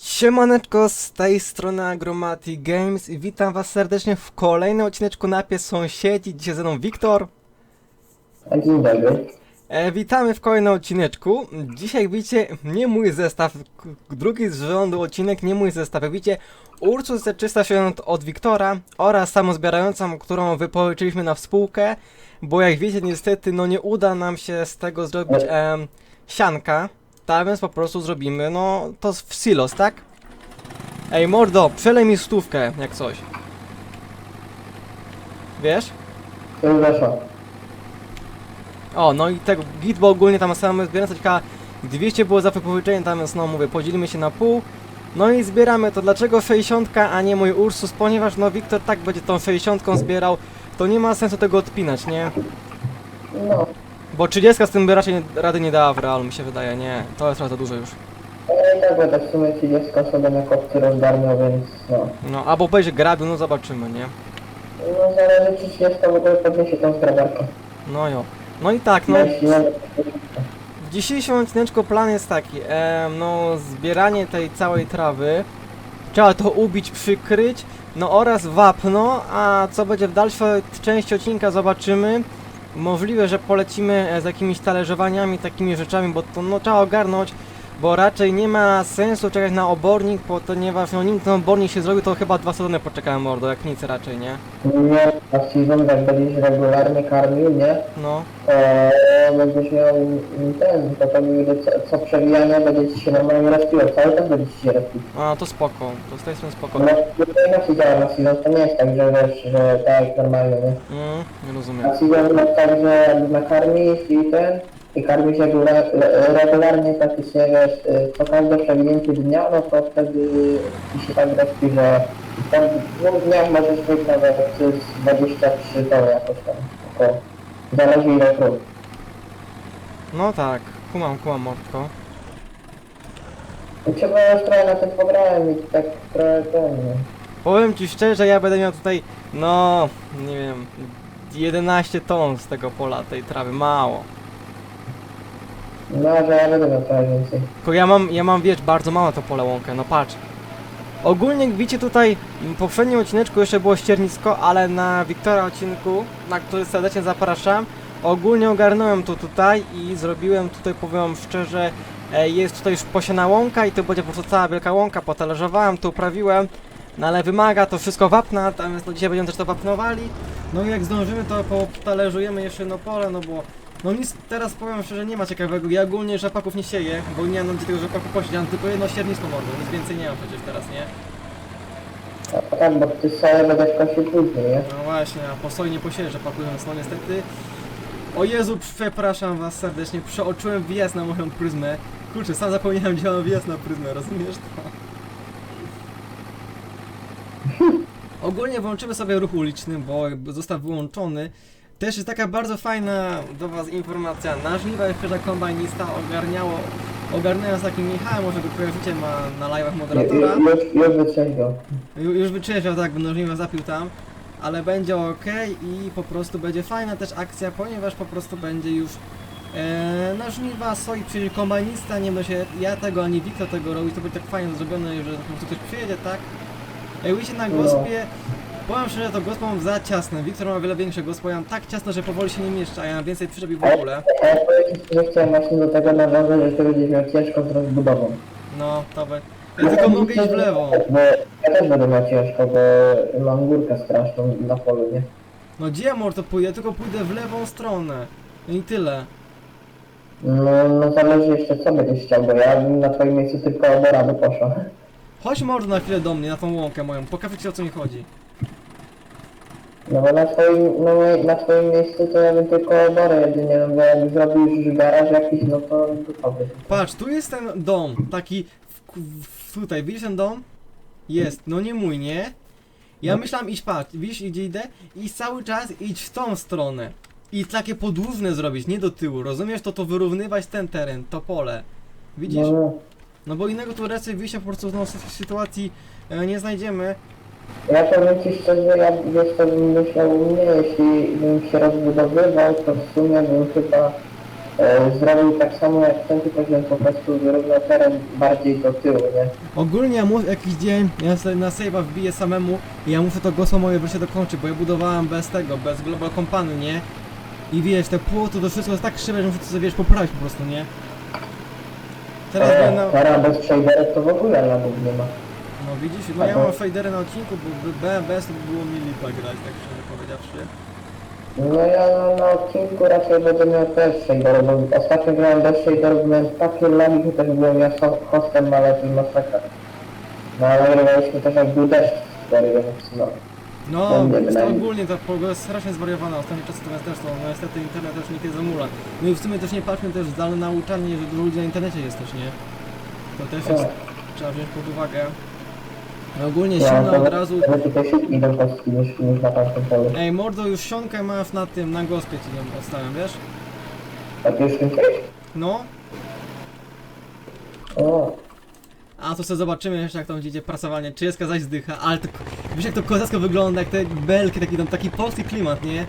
Siemaneczko, z tej strony Agromati Games i witam was serdecznie w kolejnym odcineczku na Pies Sąsiedzi. Dzisiaj ze mną Wiktor. Dzień dobry. E, witamy w kolejnym odcineczku. Dzisiaj widzicie nie mój zestaw, drugi z rządu odcinek, nie mój zestaw. Jak widzicie, Ursus C370 od Wiktora oraz samozbierającą, którą wypożyczyliśmy na współkę, bo jak wiecie niestety no nie uda nam się z tego zrobić em, sianka, tak więc po prostu zrobimy no to w silos, tak? Ej mordo, przelej mi stówkę jak coś. Wiesz? Weszło. O, no i tego git, bo ogólnie tam same zbieramy tylko 200 było za wypożyczenie, tam więc no mówię, podzielimy się na pół. No i zbieramy to. Dlaczego 60, a nie mój Ursus? Ponieważ no Wiktor tak będzie tą 60 zbierał, to nie ma sensu tego odpinać, nie? No, Bo 30 z tym by raczej nie, rady nie dała w realu, mi się wydaje, nie. To jest trochę za dużo już. ale i tak będę w sumie 30 sobie na kopcy rozdarmiał, więc no. No, albo będzie grabił, no zobaczymy, nie? No zależy czy 30 w ogóle podniesie tą zgrabarkę. No jo. No i tak, no. Jeśli W dzisiejszym odcineczku plan jest taki, em, no zbieranie tej całej trawy, trzeba to ubić, przykryć, no oraz wapno, a co będzie w dalszej części odcinka zobaczymy. Możliwe, że polecimy e, z jakimiś talerzowaniami, takimi rzeczami, bo to no trzeba ogarnąć, bo raczej nie ma sensu czekać na obornik, ponieważ no nim ten obornik się zrobił, to chyba dwa sezony poczekałem mordo, jak nic raczej, nie? nie, a season jak będziesz regularnie karmił, nie? No, To będziesz miał ten, to będzie co, co przewijanie będzie ci się normalnie rozpiło, cały czas będzie ci się rozpił. a to spoko, to z tej strony spoko. No, to inaczej działa na season, to nie jest tak, że wiesz, że tak normalnie, nie? Mm, nie rozumiem. Na season tak, że nakarmisz i ten, i karmisz regular, regularnie praktycznie wiesz, y, co każde przewinięcie dnia, no to wtedy ci się tak rozpi, że tam w dwóch dniach możesz mieć nawet z 23 to jakoś tam około. Zależy ile prób. No tak, kumam, kumam mordko. I Trzeba już trochę na tym pograłem i tak trochę ten, nie? Powiem ci szczerze, ja będę miał tutaj, no, nie wiem, 11 ton z tego pola, tej trawy, mało. No, że ja będę miał trochę więcej. Tylko ja mam, ja mam, wiesz, bardzo mało to pole łąkę, no patrz. Ogólnie widzicie tutaj, w poprzednim odcineczku jeszcze było ściernisko, ale na Wiktora odcinku, na który serdecznie zapraszam, ogólnie ogarnąłem to tutaj i zrobiłem tutaj, powiem szczerze, e, jest tutaj już posiana łąka i to będzie po prostu cała wielka łąka, potalerzowałem, to uprawiłem, no ale wymaga to wszystko wapna, więc no dzisiaj będziemy też to wapnowali. No i jak zdążymy to potalerzujemy jeszcze jedno pole, no bo no nic teraz powiem szczerze nie ma ciekawego. Ja ogólnie rzepaków nie sieję, bo nie mam gdzie tego rzepaku posieć, mam tylko jedno ściernisko mordo, nic więcej nie mam przecież teraz, nie? A tak, bo ty sobie będziesz kosił później, nie? No właśnie, a po soj nie posieję rzepaku, więc no niestety... O Jezu, przepraszam was serdecznie, przeoczyłem wjazd na moją pryzmę. Kurczę, sam zapomniałem, gdzie mam wjazd na pryzmę, rozumiesz to? Ogólnie włączymy sobie ruch uliczny, bo został wyłączony. Też jest taka bardzo fajna do was informacja. Na żniwa jeszcze kombajnista ogarniało, ogarnęła z takim Michałem, może go kojarzycie, ma na live'ach moderatora. Ju- Już, już wytrzeźwiał. Ju- Już wyczeźwiał tak, będę żniwa zapił tam, ale będzie ok i po prostu będzie fajna też akcja, ponieważ po prostu będzie już e, na żniwa soi przyjedzie kombajnista, nie będę się ja tego ani Wiktor tego robić, to będzie tak fajnie zrobione, że po prostu ktoś przyjedzie, tak? Jak widzicie na No. gospie, powiem szczerze, to gospo mam za ciasne, Wiktor ma wiele większe gospo, ja mam tak ciasno, że powoli się nie mieszczę, a ja mam więcej przyczep i w ogóle. Ja że chciałem właśnie do tego nawiązać, że ty będziesz miał ciężko z rozbudową. No, to by... Ja tylko mogę iść w lewo. Bo ja też będę miał ciężko, bo mam górkę straszną na polu, nie? No gdzie ja może to pójdę? Ja tylko pójdę w lewą stronę. No i tyle. No, no zależy jeszcze co będziesz chciał, bo ja bym na twoim miejscu tylko obora by poszła. Chodź mordo na chwilę do mnie, na tą łąkę moją, pokażę ci o co mi chodzi. No bo na twoim, no, na twoim miejscu to ja bym tylko oborę jedynie, no bo jak zrobisz garaż jakiś, no to duchowy. Patrz, tu jest ten dom, taki w, w, tutaj, widzisz ten dom? Jest, no nie mój, nie? Ja No. myślałem iść, patrz, widzisz gdzie idę? I cały czas idź w tą stronę. I takie podłużne zrobić, nie do tyłu, rozumiesz? To to wyrównywać ten teren, to pole. Widzisz? No, no. No bo innego tu raczej wyjścia po prostu z sytuacji e, nie znajdziemy. Ja powiem ci szczerze, ja wiesz co bym myślał u mnie, jeśli bym się rozbudowywał, to w sumie bym chyba e, zrobił tak samo jak ten, tylko że po prostu wyrównał teren bardziej do tyłu, nie? Ogólnie ja muszę jakiś dzień, ja sobie na save'a wbiję samemu i ja muszę to gosło moje wreszcie dokończyć, bo ja budowałem bez tego, bez Global Company, nie? I wiesz, te płoty, to wszystko jest tak krzywe, że muszę to sobie, wiesz, poprawić po prostu, nie? Teraz E, będę... teraz bez shaderów to w ogóle lagów nie ma. No widzisz, no ja mam fadery na odcinku, bo B- bez to by było mi lipa grać, tak szczerze powiedziawszy. No ja na, odcinku raczej będę miał też shaderów, bo ostatnio grałem bez shaderów, miałem takie lagi, że też byłem ja ho- hostem, ale jest masakra. No ale nagrywaliśmy też jak był deszcz więc no. No, nie to ogólnie ta pogoda jest strasznie zwariowana, ostatnie czasy to jest też to, no niestety internet też niekiedy zamula. No i w sumie też nie patrzmy też za nauczanie, że dużo ludzi na internecie jest też, nie? To też jest, Tak. trzeba wziąć pod uwagę. No ogólnie to- od razu... Ale tutaj się idą kostki niż, niż na tamtym polu. Ej, mordo, już sionkę masz na tym, na gospie ci ją odstawiam, wiesz? A ty już skończyłeś? No, O, a to sobie zobaczymy jeszcze jak tam idzie prasowanie, czy jest zaś zdycha, ale to, wiesz jak to kozacko wygląda, jak te belki, taki tam, taki polski klimat, nie?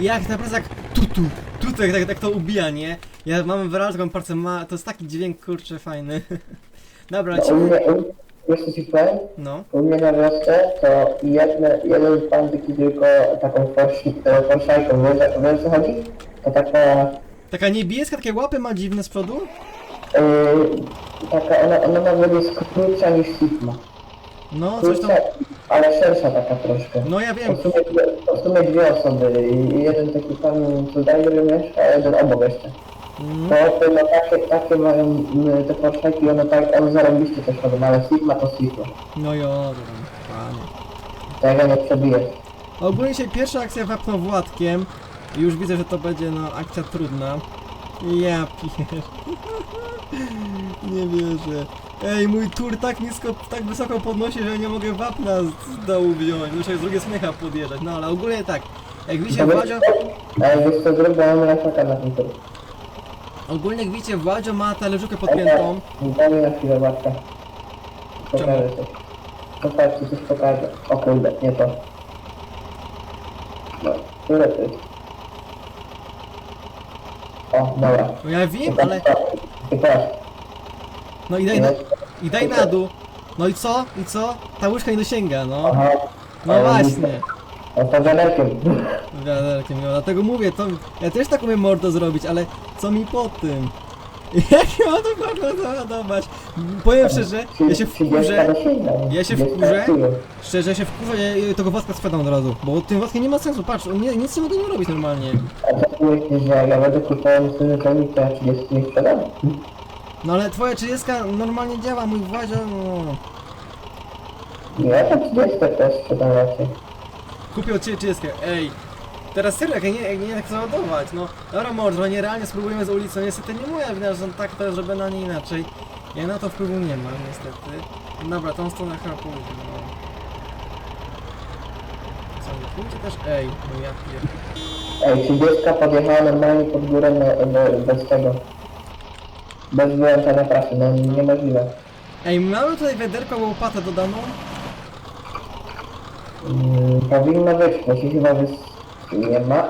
I jak naprawdę jak tu tu, tu tak, tak, tak to ubija, nie? Ja mam wyraźnie taką parcę ma, to jest taki dźwięk, kurczę, fajny. Dobra, no, u lecimy. mnie, u, co ci powiem? No, U mnie na wiosce to jedne, jeden pan taki tylko taką forsi- e, forszajką, wiesz, wiesz co chodzi? To taka, taka niebieska, takie łapy ma dziwne z przodu? yy, taka, ona, ona nawet jest krótsza niż Sigma. No, coś tam, Krótsza, ale szersza taka troszkę. no ja wiem, W sumie, dwie- w sumie dwie osoby, i jeden taki pan tutaj mieszka, a jeden obok jeszcze. To, to no, takie, takie mają te forszajki, one tak, one zarobiście też robią, ale Sigma to Sigma. no jo, dobra, panie. Tego nie przebije. Ogólnie się pierwsza akcja wapnął Władkiem. I Już widzę, że to będzie no akcja trudna. Ja pier... Nie wierzę. Ej, mój tur tak nisko, tak wysoko podnosi, że nie mogę wapna z- dołu wziąć. Muszę z drugiej smycha podjeżdżać. No ale ogólnie tak. Jak widzicie, Władzio... Ale wiesz co zrobię, mam rafaka na tym tylu. Ogólnie jak widzicie, Władzio ma talerzówkę podpiętą. Daj mi na chwilę babka. Pokażę coś. Popatrzcie, coś pokażę. O kurde, nie to. No, które to jest? O, dobra. No ja wiem, ale... Ty patrz. No i daj, na... i daj na dół. No i co? I co? Ta łyżka nie dosięga, no. Aha. No właśnie. No to wiaderkiem. Wiaderkiem, no dlatego mówię, to ja też tak umiem mordo zrobić, ale co mi po tym? Jak ja mam to mordo załadować? Powiem szczerze, ja się wkurzę, ja się wkurzę. szczerze ja się wkurzę, ja tego wodka sprzedam od razu, bo tym wodkiem nie ma sensu, patrz, on nie, nic nie mogę nie robić normalnie. A co myślisz, że ja będę kupował ja 30 nie sprzedam? No ale twoja 30 normalnie działa, mój Władzio, no. Ja tam 30 też sprzedam raczej. Kupił od ciebie 30, ej. Teraz serio, jak ja nie, jak nie tak załadować, no. Dobra mordo, nierealnie spróbujemy z ulicy, no niestety nie moja wina, że tak to jest zrobione, a nie inaczej. Ja na to wpływu nie mam, niestety. Dobra, tą stronę chyba pójdę, no. Co, nie pójdzie też? Ej, no ja pier... Ej, 30 podjechała normalnie pod górę no, no, bez tego. Bez wyłączania prasy, no niemożliwe. Ej, mamy tutaj wiaderko, łopatę dodaną? Mm, powinno być, bo się chyba wys... nie ma.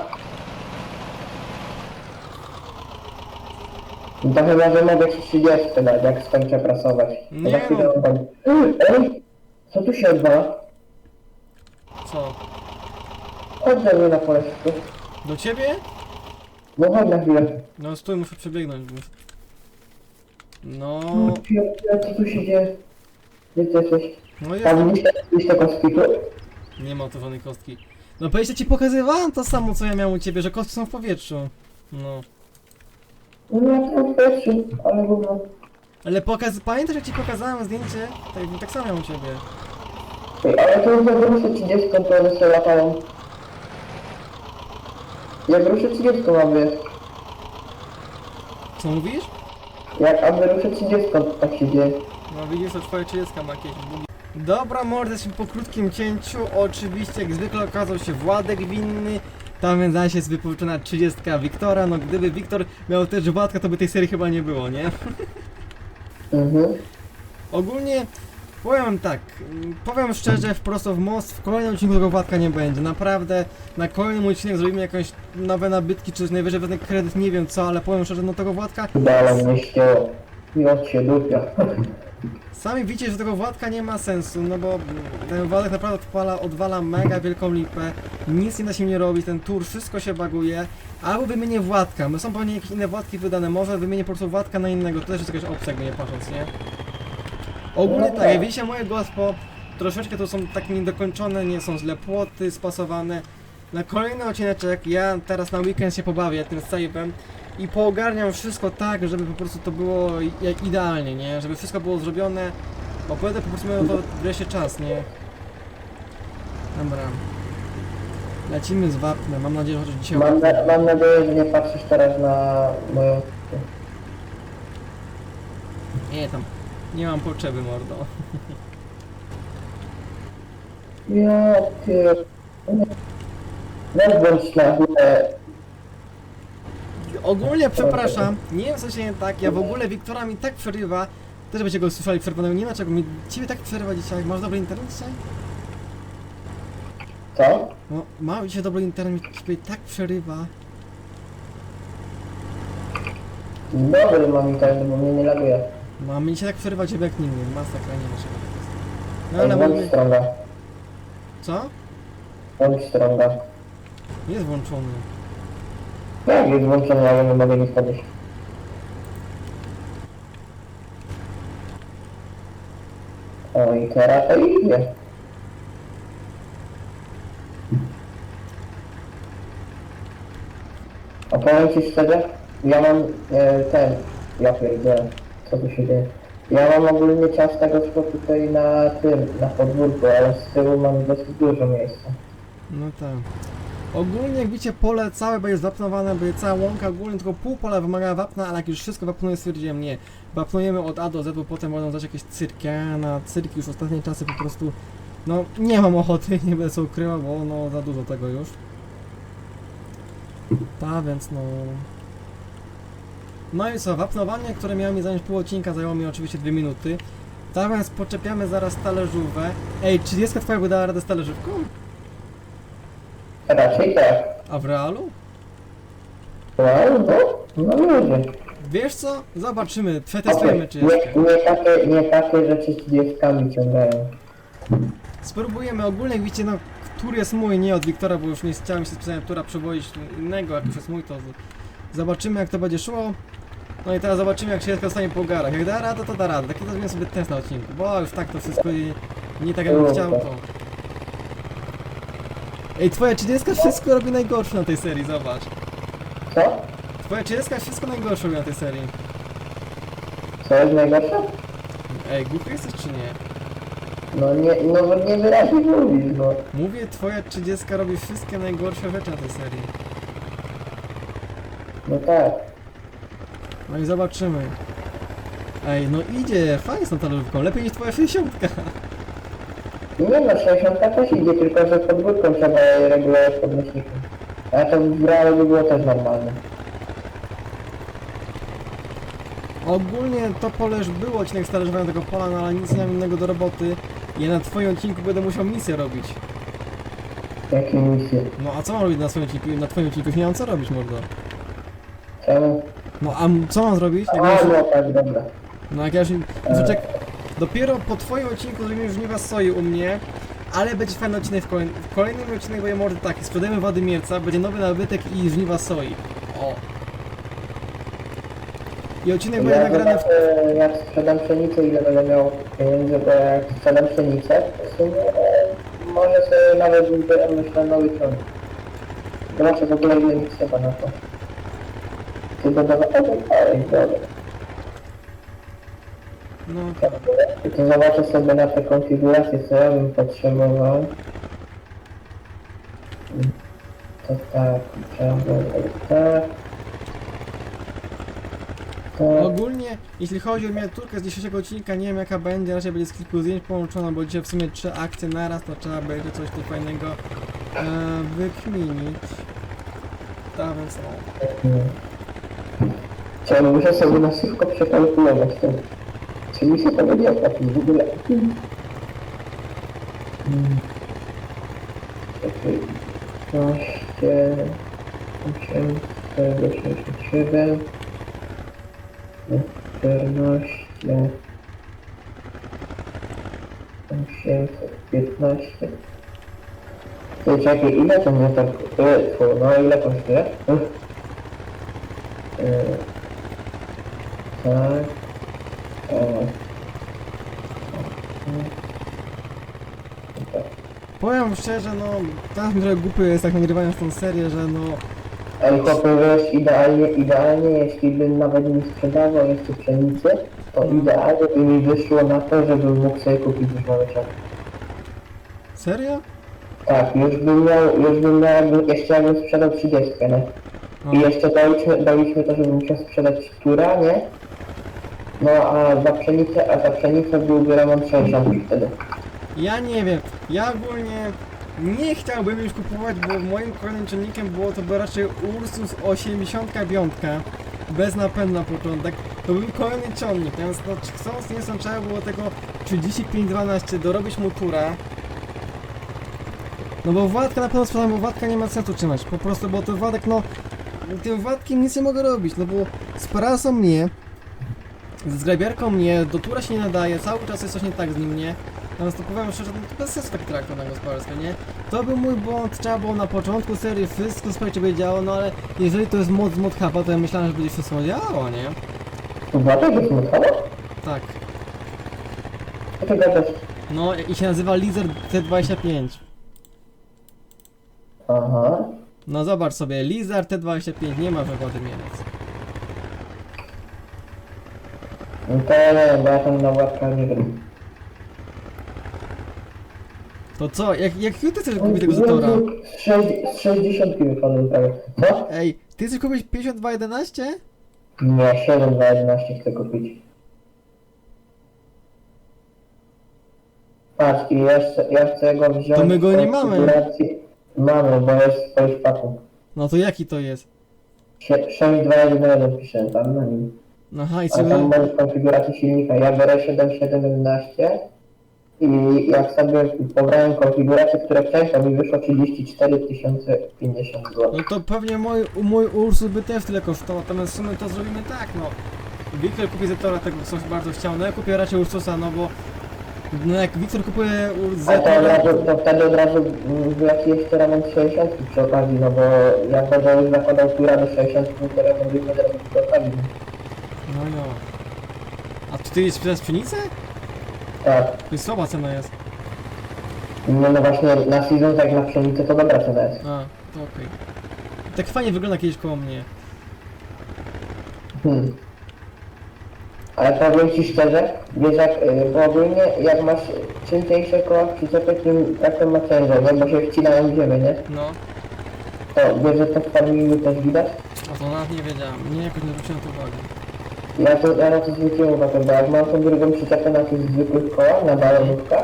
No To chyba, że mogę ci 30 dać, jak skończę prasować. Nie za chwilę no. oddam. Ej, co tu się odwala? Co? Chodź ze mnie na poleczku. Do ciebie? No chodź na chwilę. No stój, muszę przebiegnąć. Muszę... No... No, co tu się dzieje? Gdzie ty jesteś? No jest... Tam widzisz widzisz te kostki tu? Nie ma żadnej kostki. No przecież ci pokazywałem to samo, co ja miałem u ciebie, że kostki są w powietrzu. No. Ja tam w powietrzu, ale w ogóle... Ale pokaz... pamiętasz, jak ci pokazałem zdjęcie? Tak, tak samo miałem u ciebie. Ej, ale to już jak ruszę 30, to one sobie latają. Jak ruszę 30 mamy. Co mówisz? Jak aby ruszę 30, to tak się dzieje. No widzisz, to twoja 30 ma jakieś bugi. Dobra, mordy, jesteśmy po krótkim cięciu. Oczywiście, jak zwykle okazał się Władek winny. Tam więc zaś jest wypożyczona 30 Wiktora. No gdyby Wiktor miał też Władka, to by tej serii chyba nie było, nie? Mhm. Ogólnie Powiem tak, powiem szczerze, wprost w most, w kolejnym odcinku tego Władka nie będzie. Naprawdę, na kolejnym odcinek zrobimy jakieś nowe nabytki, czy najwyżej wezmę kredyt, nie wiem co, ale powiem szczerze, no tego Władka, Dalej nie ścięło. I on się dupia. sami widzicie, że tego Władka nie ma sensu, no bo ten Władek naprawdę odpala, odwala mega wielką lipę, nic nie da się nie robić, ten tour, wszystko się baguje, albo wymienię Władka, bo są pewnie jakieś inne Władki wydane, może wymienię po prostu Władka na innego, to też jest jakaś opcja, jakby nie patrząc, nie? Ogólnie tak, jak widzicie moje gospo, troszeczkę to są tak niedokończone, nie są źle płoty spasowane. Na kolejny odcineczek ja teraz na weekend się pobawię tym save'em i poogarniam wszystko tak, żeby po prostu to było jak idealnie, nie? Żeby wszystko było zrobione, bo będę po prostu miał to wreszcie czas, nie? Dobra. Lecimy z wapnem, mam nadzieję, że dzisiaj... Mam, na, mam nadzieję, że nie patrzysz teraz na moją... Nie, tam, nie mam potrzeby, mordo. Ja pier... Weź bądź na górę. Ogólnie przepraszam, nie wiem co się nie tak, ja w ogóle Wiktora mi tak przerywa, też będziecie go słyszeli przerwanego, nie wiem dlaczego mi ciebie tak przerywa dzisiaj, masz dobry internet dzisiaj? Co? No, mam dzisiaj dobry internet, ciebie tak przerywa. Dobry mam internet, bo mnie nie laguje. No, mi się tak przerywa ciebie jak nigdy, masakra, nie wiem czego tak jest. No ale stronga. co? Bądź stronga. Jest włączony. Jak jest włączony, ale nie mogę nic podnieść. O i teraz to idzie. A powiem ci szczerze, ja mam e, ten, ja pierdzielę, co tu się dzieje. Ja mam ogólnie ciastego tutaj na tym, na podwórku, ale z tyłu mam dosyć dużo miejsca. No tak. Ogólnie jak widzicie pole całe będzie zwapnowane, będzie cała łąka, ogólnie tylko pół pola wymaga wapna, ale jak już wszystko wapnuje stwierdziłem nie. Wapnujemy od A do Z, bo potem będą dać jakieś cyrki, na cyrki już ostatnie czasy po prostu no nie mam ochoty, nie będę sobie ukrywał, bo no za dużo tego już. Ta, więc no... No i co, wapnowanie, które miało mi zająć pół odcinka, zajęło mi oczywiście dwie minuty. Tak więc poczepiamy zaraz talerzówę. Ej, 30 twoja by dała radę z talerzówką? Raczej tak. A w realu? No, no, no ludzie. Wiesz co? Zobaczymy, przetestujemy czy nie, jeszcze. nie, takie, nie takie rzeczy z 30 ciągają. Spróbujemy ogólnie, jak widzicie, no, który jest mój, nie od Wiktora, bo już nie chciałem się specjalnie tura przewozić innego, jak już jest mój, to z- zobaczymy jak to będzie szło. No i teraz zobaczymy jak się dostanie po garach. Jak da radę, to da radę. Taki to zrobię sobie test na odcinku, bo już tak to wszystko nie, nie tak jakbym chciał, to... Ej, twoja 30 wszystko robi najgorsze na tej serii, zobacz. Co? Twoja 30 wszystko najgorsze robi na tej serii. Co jest najgorsze? Ej, głuchy jesteś czy nie? No nie, no bo nie wyraźnie mówisz, no. Mówię, twoja 30 robi wszystkie najgorsze rzeczy na tej serii. No tak. No i zobaczymy. Ej, no idzie, fajnie z tą talerzówką, lepiej niż twoja 60. Nie no, 60 też idzie, tylko że podwórką trzeba je regulować podnośnikiem. A to w realu by było też normalne. Ogólnie to pole już było odcinek z talerzowania tego pola, no ale nic nie mam innego do roboty. Ja na twoim odcinku będę musiał misję robić. Jakie misje? No a co mam robić na swoim odcinku? Na twoim odcinku już nie mam co robić, mordo. Czemu? No a m- co mam zrobić? Jak A, już, no tak, dobra. no jak ja już... Czek, dopiero po twoim odcinku zrobimy żniwa soi u mnie, ale będzie fajny odcinek w kolejnym. W kolejnym odcinek będzie mordy taki, sprzedajemy Władimierca, będzie nowy nabytek i żniwa soi. O. I odcinek będzie Ja nagrany w... zobaczę, jak sprzedam pszenicę, ile będę miał pieniędzy, bo jak sprzedam pszenicę, to w sumie e, może sobie nawet wybieram myślę nowy ciąg. Zobaczę w ogóle ile mi trzeba na to. Ty dodawać, ale dobra. No, to zobaczę sobie na te konfiguracje, co ja bym potrzebował. To tak, trzeba było tak. Tak. Ogólnie, jeśli chodzi o miniaturkę z dzisiejszego odcinka, nie wiem jaka będzie, raczej będzie z kilku zdjęć połączona, bo dzisiaj w sumie trzy akcje naraz, to trzeba będzie coś tu fajnego e, wykminić. Więc no. Chciałem, muszę sobie na szybko przekalkulować to. Czy mi się będzie opłacić w ogóle? Mm. Czekaj. 15, 867, 14, 815. Ty, czekaj, ile to mnie tak... E, no ile kosztuje? E, tak. E, tak. Powiem szczerze, no, teraz mi trochę głupio jest tak nagrywając tą serię, że no... Ej, chłopie, wiesz, idealnie, idealnie, jeśli bym nawet nie sprzedawał jeszcze pszenicy, to idealnie by mi wyszło na to, żebym mógł sobie kupić już nowy ciąg. Serio? Tak, już bym miał, już bym miał, jakby, jeszcze jakbym sprzedał 30, nie? No. I jeszcze daliśmy, daliśmy to, żebym musiał sprzedać która, nie? No, a za pszenicę, a za pszenicę byłby remont 60 już wtedy. Ja nie wiem, ja ogólnie nie chciałbym już kupować, bo moim kolejnym czynnikiem było to by raczej Ursus 85 bez napędu na początek. To był kolejny ciągnik, więc no, chcąc nie chcąc trzeba było tego 3512 dorobić mu turę. No bo Władka na pewno sprzedam, bo Władka nie ma sensu trzymać, po prostu, bo to Władek no... Tym Władkiem nic nie mogę robić, no bo z prasą mnie, z grabiarką mnie, do tura się nie nadaje, cały czas jest coś nie tak z nim, nie? Natomiast to powiem szczerze, to bez sensu taki traktor na gospodarstwie, nie? To był mój błąd, trzeba było na początku serii wszystko słuchajcie by działo, no ale jeżeli to jest mod z mod huba, to ja myślałem, że będzie wszystko działało, nie? To Władek jest mocowo? Tak. Co ty gadasz? No i się nazywa Lizard T25. Aha. No zobacz sobie, Lizard T25, nie ma wygody Niemiec. No to ja nie wiem, bo ja tam na łapkach nie wiem. To co, jak, jak ty chcesz kupić tego Zetora? Z, sześć, z 60 wychodzą prawie. Co? Ej, ty chcesz kupić 5211? Nie, 7 na 11 chcę kupić. Patrz, i jeszcze, ja chcę go wziąć... To my go w nie mamy. konfiguracji- Mamy, bo jest w Polspaku. No to jaki to jest? 6211 piszę tam na nim. Aha, i A co? tam mamy w konfiguracji silnika. Ja biorę 7711 i jak sobie pobrałem konfigurację, które to mi wyszło 34 050 zł. No to pewnie mój, mój Ursus by też tyle kosztował, natomiast w sumie to zrobimy tak, no. Wiktor kupi Zetora, tego coś bardzo chciał, no ja kupię raczej Ursusa, no bo... No jak Wiktor kupuje A to od Zetora... razu, to wtedy od razu wleci jeszcze remont 60 przy okazji, no bo jak będę już zakładał tura do 60, to remont będę robić przy okazji. No jo. A czy ty jest sprzedaż pszenicę? Tak. To jest słaba cena jest. No, no właśnie na season tak na pszenicę to dobra cena jest. A, to okej. Tak fajnie wygląda kiedyś koło mnie. Hmm. Ale powiem Ci szczerze, wiesz jak, y, bo ogólnie jak masz czym cieńsze koła w przyczepie, tym tak to ma ciężar, nie? Bo się wcinają w ziemię, nie? No. To wiesz, że to w farmingu też widać? A to nawet nie wiedziałem. Nie, jakoś nie zwróciłem na to uwagi. Ja to, ja na to zwróciłem uwagę, bo jak mam tą drugą przyczepę na tych zwykłych kołach, na balonówkach,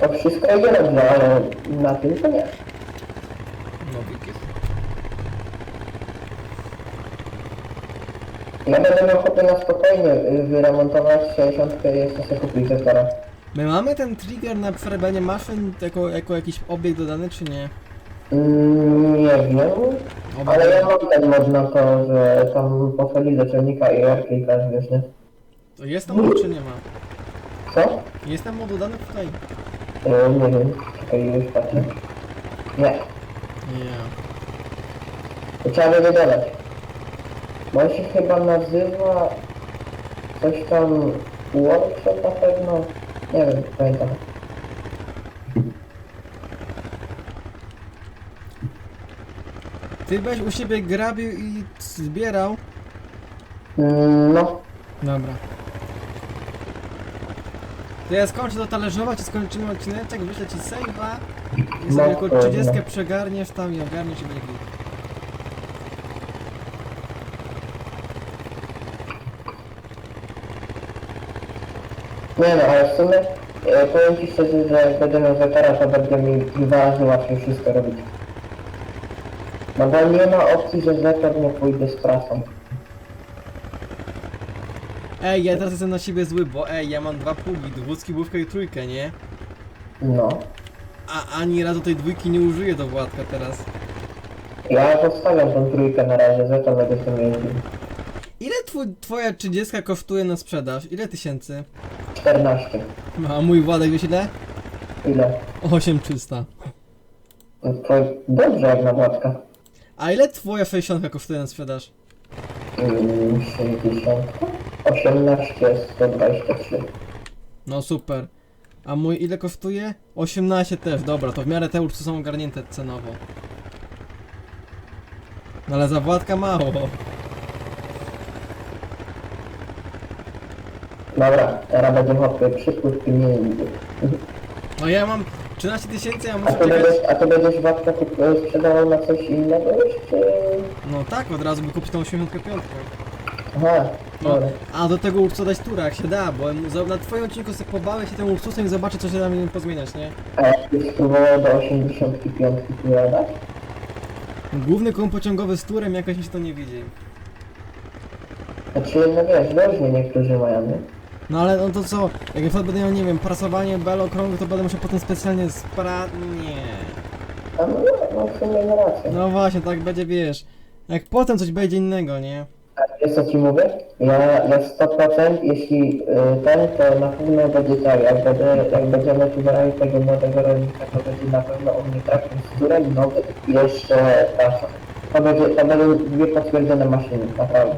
to wszystko idzie dobrze, ale na tym to nie. No, wikiet. Ja będę miał ochotę na spokojnie y, wyremontować 60 i jeszcze sobie kupić zestora. My mamy ten trigger na przerabianie maszyn jako, jako jakiś obiekt dodany, czy nie? Nie wiem, ale ja mam ten mod na to, że tam posadzi do ciągnika i klikasz, wiesz, nie? To jest tam mod, czy nie ma? Co? Jest tam mod dodany tutaj? E, nie wiem, czekaj, już patrzę. Nie, Nie. to trzeba będzie dodać. Bo on się chyba nazywa coś tam workshop na pewno. Nie wiem, pamiętam. Ty byś u siebie grabił i zbierał? Mm, no, Dobra. To ja skończę to talerzować i skończymy odcineczek, wyślę ci save'a i sobie No, jako pewnie. 30 przegarniesz tam i ogarniesz i będzie git. nie no, ale w sumie e, powiem Ci szczerze, że jak będę miał zakara, to będzie mi dwa razy łatwiej wszystko robić. No bo nie ma opcji, że zetor nie pójdzie z prasą. Ej, ja teraz jestem na siebie zły, bo ej, ja mam dwa pługi, dwódzki, główkę i trójkę, nie? No. a ani razu tej dwójki nie użyję do Władka teraz. Ja zostawiam tą trójkę na razie, za to będę sobie jeździł. Ile twój, twoja 30 kosztuje na sprzedaż? Ile tysięcy? 14. A mój Władek wiesz ile? Ile? 8300. No To dobrze jak na Władka. A ile twoja 60 kosztuje na sprzedaż? Mm, 60. 18, 123. No super. A mój ile kosztuje? 18 też, dobra, to w miarę te uczty są ogarnięte cenowo. No ale za Władka mało. Dobra, teraz będzie hopy, przypływ pieniędzy. No ja mam 13 tysięcy, a A muszę to czekać... będziesz, a to będziesz Władka kup- e, sprzedawał na coś innego już, czy... No tak, od razu by kupić tą 85. Aha, No, dobra. a do tego Ursusa dać tura, jak się da, bo za- na twoim odcinku sobie pobałeś się tym Ursusem i zobaczę co się tam pozmieniać, nie? A jakbyś spróbował do 85 tura dać? Główny koło pociągowy z turem jakoś mi się to nie widzi. Znaczy, no wiesz, różnie niektórzy mają, nie? No ale no to co, jak przykład będę miał, nie wiem, prasowanie bel okrągłych, to będę musiał potem specjalnie spra... nie. A no, no w sumie ma rację. No właśnie, tak będzie, wiesz, jak potem coś będzie innego, nie? A wiesz co ci mówię? Ja, ja 100% jeśli y, ten, to na pewno będzie tak, jak, będę, jak będziemy wybierali tego młodego rolnika, to będzie na pewno u mnie trafił z turem nowy i jeszcze prasa. To, będzie, to będą dwie potwierdzone maszyny, naprawdę.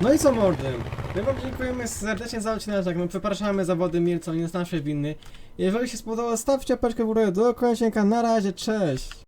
No i co mordy? My wam dziękujemy serdecznie za odcinek, no przepraszamy za wody Mirco, nie jest naszej winy. Jeżeli się spodobało, stawcie apeczkę w górę do końca, na razie, cześć!